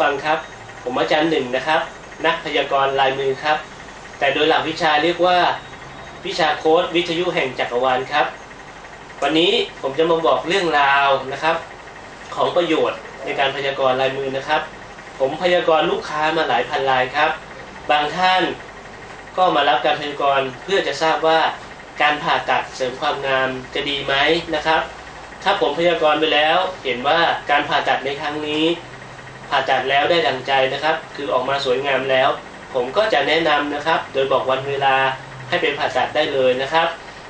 ฟังครับ ผมอาจารย์หนึ่งนะครับ นักพยากรณ์ลายมือครับ แต่โดยหลักวิชาเรียกว่า วิชาโค้ดวิทยุแห่งจักรวาลครับ วันนี้ผมจะมาบอกเรื่องราวนะครับ ของประโยชน์ในการพยากรณ์ลายมือนะครับ ผมพยากรณ์ลูกค้ามาหลายพันรายครับ บางท่านก็มารับการพยากรณ์เพื่อจะทราบว่าการผ่าตัดเสริมความงามจะดีไหมนะครับ ถ้าผมพยากรณ์ไปแล้ว เห็นว่าการผ่าตัดในครั้งนี้ ผ่าตัดแล้วได้ดังใจนะครับ คือออกมาสวยงามแล้ว ผมก็จะแนะนำนะครับ โดยบอกวันเวลาให้เป็นผ่าตัดได้เลยนะครับ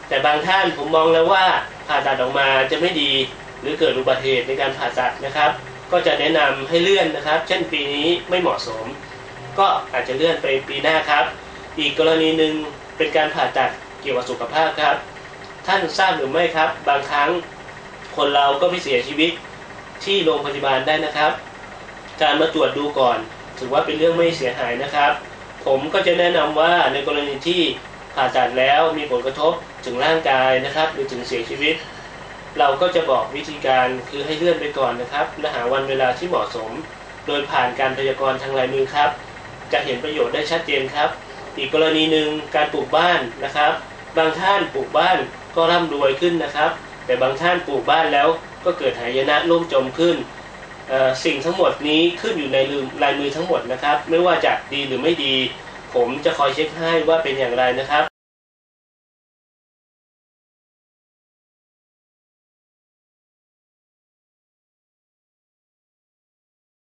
แต่บางท่านผมมองแล้วว่าผ่าตัดออกมาจะไม่ดี หรือเกิดอุบัติเหตุในการผ่าตัดนะครับ ก็จะแนะนำให้เลื่อนนะครับ เช่นปีนี้ไม่เหมาะสม ก็อาจจะเลื่อนไปปีหน้าครับ อีกกรณีหนึ่งเป็นการผ่าตัดเกี่ยวกับสุขภาพครับ ท่านทราบหรือไม่ครับ บางครั้งคนเราก็ไม่เสียชีวิตที่โรงพยาบาลได้นะครับ การมาตรวจดูก่อน ถือว่าเป็นเรื่องไม่เสียหายนะครับ ผมก็จะแนะนำว่าในกรณีที่ผ่าตัดแล้วมีผลกระทบถึงร่างกายนะครับ หรือถึงเสียชีวิต เราก็จะบอกวิธีการคือให้เลื่อนไปก่อนนะครับและหาวันเวลาที่เหมาะสม โดยผ่านการพยากรณ์ทางลายมือครับ จะเห็นประโยชน์ได้ชัดเจนครับ อีกกรณีหนึ่งการปลูกบ้านนะครับ บางท่านปลูกบ้านก็ร่ำรวยขึ้นนะครับ แต่บางท่านปลูกบ้านแล้วก็เกิดหายนะล่มจมขึ้น สิ่งทั้งหมดนี้ขึ้นอยู่ในลายมือทั้งหมดนะครับ ไม่ว่าจะดีหรือไม่ดี ผมจะคอยเช็คให้ว่าเป็นอย่างไรนะครับ